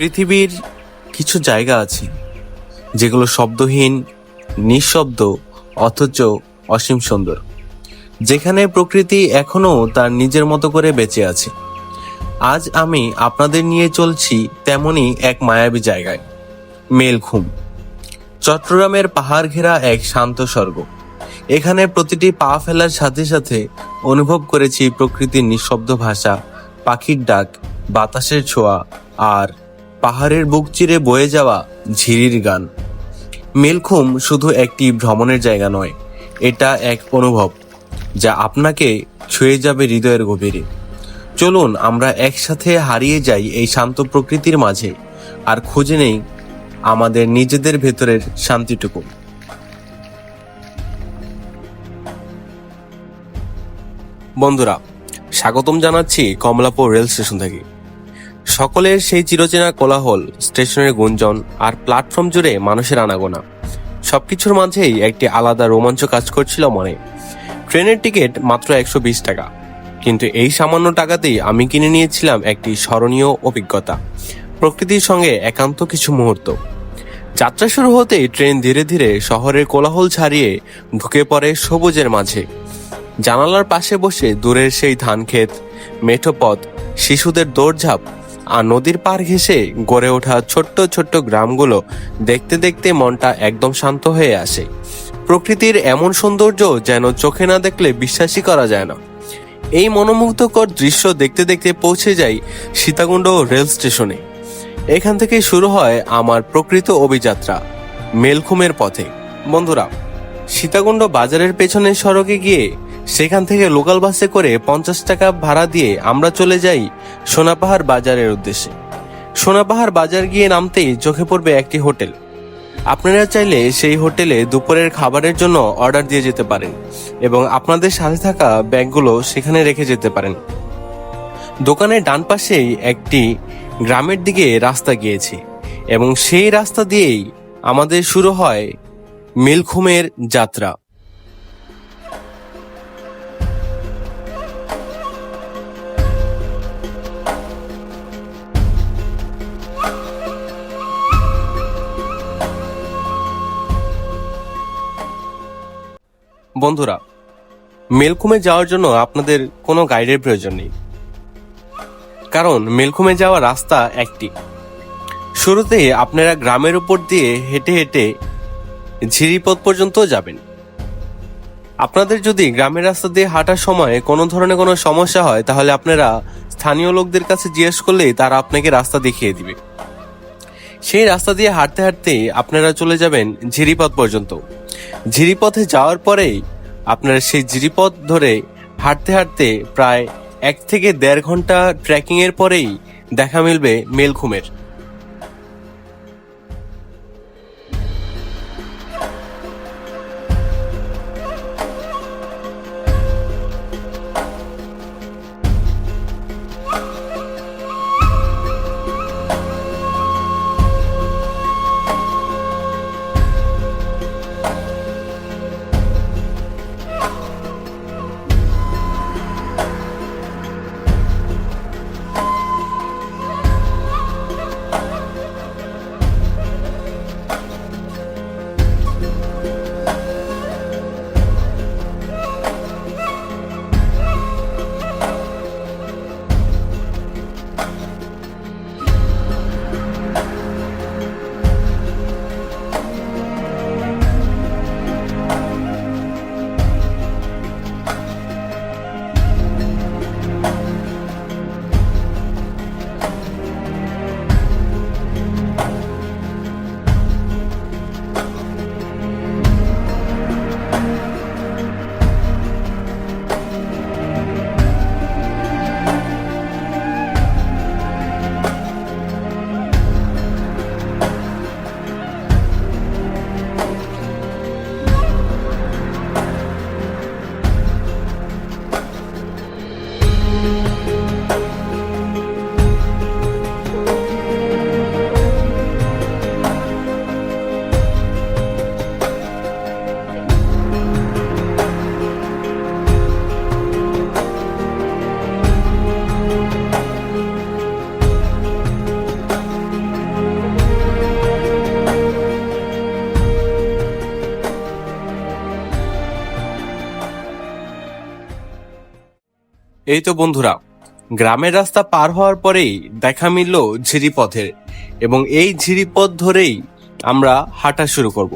পৃথিবীর কিছু জায়গা আছে যেগুলো শব্দহীন, নিঃশব্দ, অথচ অসীম সুন্দর, যেখানে প্রকৃতি এখনও তার নিজের মতো করে বেঁচে আছে। আজ আমি আপনাদের নিয়ে চলছি তেমনই এক মায়াবী জায়গায় মেলখুম চট্টগ্রামের পাহাড় ঘেরা এক শান্ত স্বর্গ। এখানে প্রতিটি পা ফেলার সাথে সাথে অনুভব করেছি প্রকৃতির নিঃশব্দ ভাষা, পাখির ডাক, বাতাসের ছোঁয়া আর পাহাড়ের বুক চিরে বয়ে যাওয়া ঝিরির গান। মেলখুম শুধু একটি ভ্রমণের জায়গা নয়, এটা এক অনুভব, যা আপনাকে ছুঁয়ে যাবে হৃদয়ের গভীরে। চলুন, আমরা একসাথে হারিয়ে যাই এই শান্ত প্রকৃতির মাঝে, আর খুঁজে নেই আমাদের নিজেদের ভেতরের শান্তিটুকু। বন্ধুরা, স্বাগতম জানাচ্ছি কমলাপুর রেল স্টেশন থেকে। সকলের সেই চিরচেনা কোলাহল, স্টেশনের গুঞ্জন আর প্ল্যাটফর্ম জুড়ে মানুষের আনাগোনা। সবকিছুর মাঝেই একটি আলাদা রোমাঞ্চ কাজ করছিল মনে। ট্রেনের টিকিট মাত্র একশো বিশ টাকা। কিন্তু এই সামান্য টাকাতেই আমি কিনে নিয়েছিলাম একটি স্মরণীয় অভিজ্ঞতা, প্রকৃতির সঙ্গে একান্ত কিছু মুহূর্ত। যাত্রা শুরু হতেই ট্রেন ধীরে ধীরে শহরের কোলাহল ছাড়িয়ে ঢুকে পড়ে সবুজের মাঝে। জানালার পাশে বসে দূরের সেই ধান ক্ষেত মেঠো পথ, শিশুদের দৌড়ঝাঁপ আর নদীর পার ঘেঁষে গড়ে ওঠা ছোট্ট ছোট্ট গ্রামগুলো দেখতে দেখতে মনটা একদম শান্ত হয়ে আসে। প্রকৃতির এমন সৌন্দর্য যেন চোখে না দেখলে বিশ্বাসই করা যায় না। এই মনোমুগ্ধকর দৃশ্য দেখতে দেখতে পৌঁছে যাই সীতাকুণ্ড রেল স্টেশনে। এখান থেকে শুরু হয় আমার প্রকৃত অভিযাত্রা, মেলখুমের পথে। বন্ধুরা, সীতাকুণ্ড বাজারের পেছনের সড়কে গিয়ে সেখান থেকে লোকাল বাসে করে পঞ্চাশ টাকা ভাড়া দিয়ে আমরা চলে যাই সোনাপাহাড় বাজারের উদ্দেশ্যে। সোনাপাহাড় বাজার গিয়ে নামতেই চোখে পড়বে একটি হোটেল। আপনারা চাইলে সেই হোটেলে দুপুরের খাবারের জন্য অর্ডার দিয়ে যেতে পারেন এবং আপনাদের সাথে থাকা ব্যাগগুলো সেখানে রেখে যেতে পারেন। দোকানের ডান পাশেই একটি গ্রামের দিকে রাস্তা গিয়েছে এবং সেই রাস্তা দিয়েই আমাদের শুরু হয় মিলখুমের যাত্রা। বন্ধুরা, মেলকুমে যাওয়ার জন্য আপনাদের কোনো গাইডের প্রয়োজন নেই। কারণ, মেলকুমে যাওয়ার রাস্তা একটি। শুরুতে আপনারা গ্রামের উপর দিয়ে হেঁটে হেঁটে ঝিরিপথ পর্যন্ত যাবেন। আপনাদের যদি গ্রামের রাস্তা দিয়ে হাঁটার সময় কোনো ধরনের কোনো সমস্যা হয়, তাহলে আপনারা স্থানীয় লোকদের কাছে জিজ্ঞেস করলেই তারা আপনাকে রাস্তা দেখিয়ে দিবে। সেই রাস্তা দিয়ে হাঁটতে হাঁটতে আপনারা চলে যাবেন ঝিরিপথ পর্যন্ত। ঝিরিপথে যাওয়ার পরেই আপনারা সেই ঝিরিপথ ধরে হাঁটতে হাঁটতে প্রায় এক থেকে দেড় ঘণ্টা ট্রেকিং এর পরেই দেখা মিলবে মেলখুমের। এই তো বন্ধুরা, গ্রামের রাস্তা পার হওয়ার পরেই দেখা মিলল ঝিরিপথের এবং এই ঝিরিপথ ধরেই আমরা হাঁটা শুরু করব।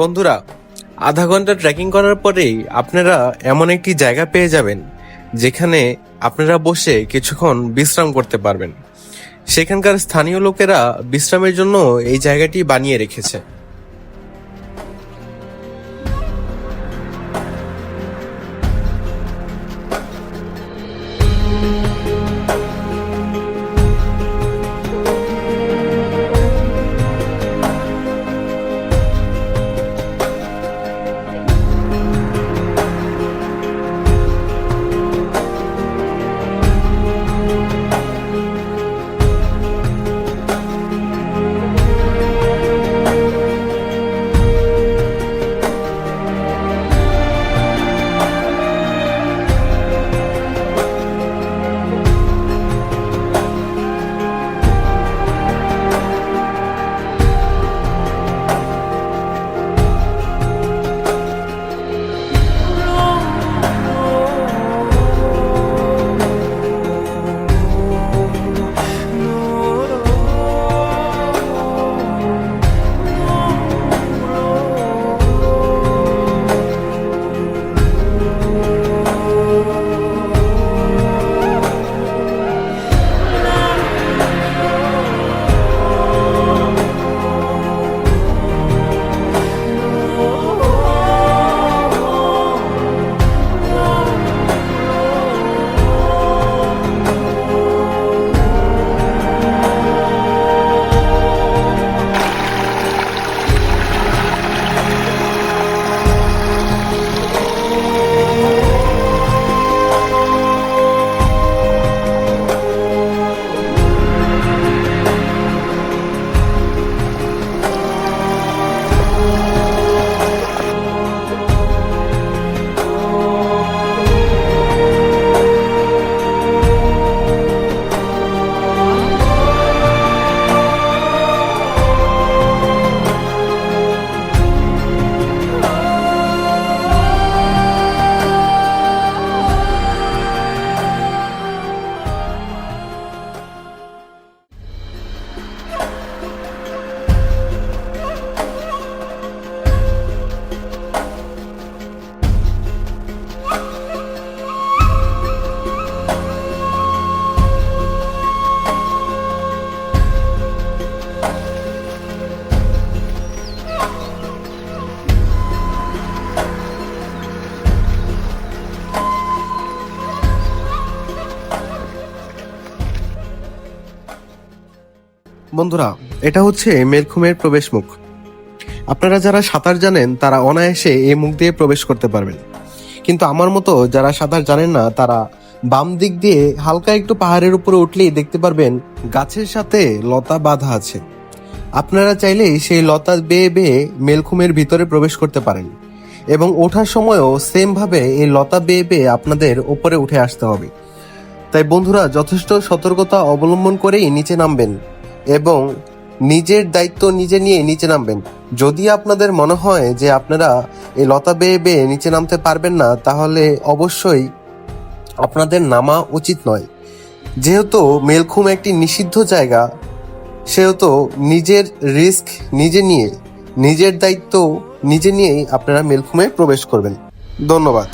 বন্ধুরা, আধা ঘণ্টা ট্রেকিং করার পরেই আপনারা এমন একটি জায়গা পেয়ে যাবেন যেখানে আপনারা বসে কিছুক্ষণ বিশ্রাম করতে পারবেন। সেখানকার স্থানীয় লোকেরা বিশ্রামের জন্য এই জায়গাটি বানিয়ে রেখেছে। বন্ধুরা, এটা হচ্ছে মেলখুমের প্রবেশ মুখ আপনারা যারা সাঁতার জানেন, তারা অনায়াসে এই মুখ দিয়ে প্রবেশ করতে পারবেন। কিন্তু আমার মতো যারা সাঁতার জানেন না, তারা বাম দিক দিয়ে হালকা একটু পাহাড়ের উপরে উঠলেই দেখতে পারবেন গাছের সাথে লতা বাঁধা আছে। আপনারা চাইলে সেই লতা বেয়ে বেয়ে মেলখুমের ভিতরে প্রবেশ করতে পারেন। এবং ওঠার সময়ও সেম ভাবে এই লতা বেয়ে বেয়ে আপনাদের ওপরে উঠে আসতে হবে। তাই বন্ধুরা, যথেষ্ট সতর্কতা অবলম্বন করেই নিচে নামবেন। এবং নিজের দায়িত্ব নিজে নিয়ে নিচে নামবেন। যদি আপনাদের মনে হয় যে আপনারা এই লতা বেয়ে বেয়ে নিচে নামতে পারবেন না, তাহলে অবশ্যই আপনাদের নামা উচিত নয়। যেহেতু মেলখুম একটি নিষিদ্ধ জায়গা, সেহেতু নিজের রিস্ক নিজে নিয়ে, নিজের দায়িত্ব নিজে নিয়েই আপনারা মেলখুমে প্রবেশ করবেন। ধন্যবাদ।